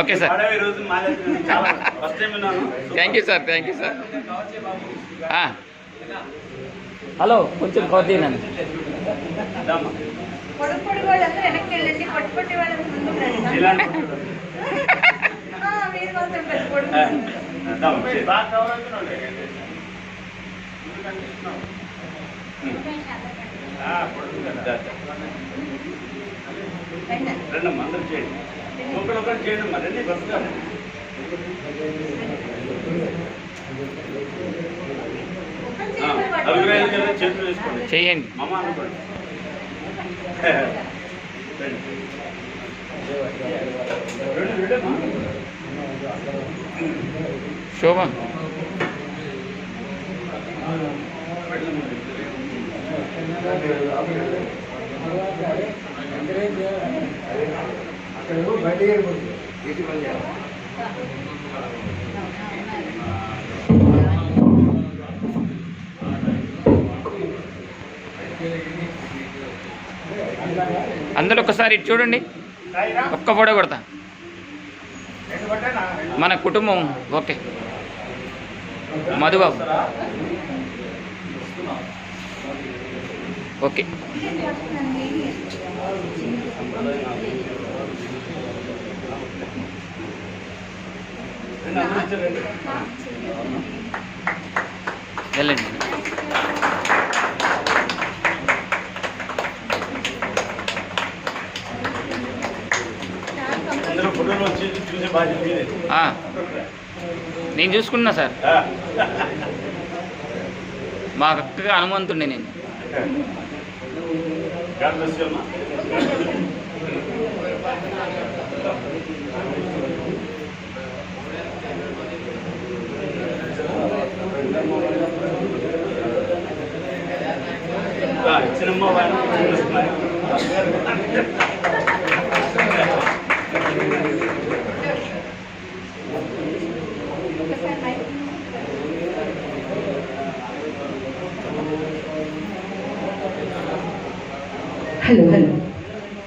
Okay sir. Thank you sir thank you sir hello కొంచెం వాళ్ళందరూ ముందుకు రండి. చేయండి. ఒకరు ఒకరు చేయండి. కదా చేతులు వేసుకోండి చేయండి. అమ్మ అనుకోండి. రండి, రండమ్మా. శోభ అందరూ ఒకసారి ఇటు చూడండి. ఒక్క ఫోటో కొడతా. మన కుటుంబం ఓకే. మధుబాబు. ఓకే రండి, అందరూ వచ్చి రండి. వెళ్ళండి. నేను చూసుకున్నా సార్. మా అక్కగా హనుమంతుండే నేను. God bless you, చిన్నమ్మ ఆ, హలో హలో.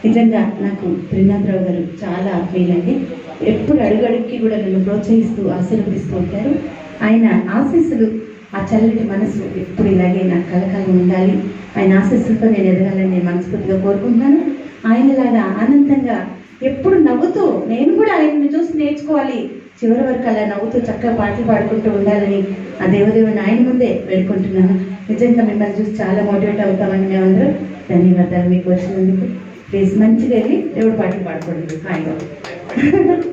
నిజంగా నాకు త్రినాథరావు గారు చాలా ఆత్మీయులండి. ఎప్పుడు అడుగడుక్కి కూడా నన్ను ప్రోత్సహిస్తూ ఆశీర్వదిస్తూ ఉంటారు. ఆయన ఆశీస్సులు ఆ చల్లటి మనసు ఎప్పుడు ఇలాగే నాకు కలకాలం ఉండాలి. ఆయన ఆశస్సులతో నేను ఎదగాలని నేను మనస్ఫూర్తిగా కోరుకుంటున్నాను. ఆయనలాగా ఆనందంగా ఎప్పుడు నవ్వుతూ నేను కూడా ఆయన్ని చూసి నేర్చుకోవాలి. చివరి వరకు అలా నవ్వుతూ చక్కగా పాటలు పాడుకుంటూ ఉండాలని ఆ దేవదేవుని ఆయన ముందే వేడుకుంటున్నాను. నిజంగా మిమ్మల్ని చూసి చాలా మోటివేట్ అవుతామని మేమందరం ధన్యవాదాలు. మీకు వచ్చినందుకు ప్లీజ్ మంచిగా వెళ్ళి దేవుడు పాటలు పాడుకోండి. హాయిగా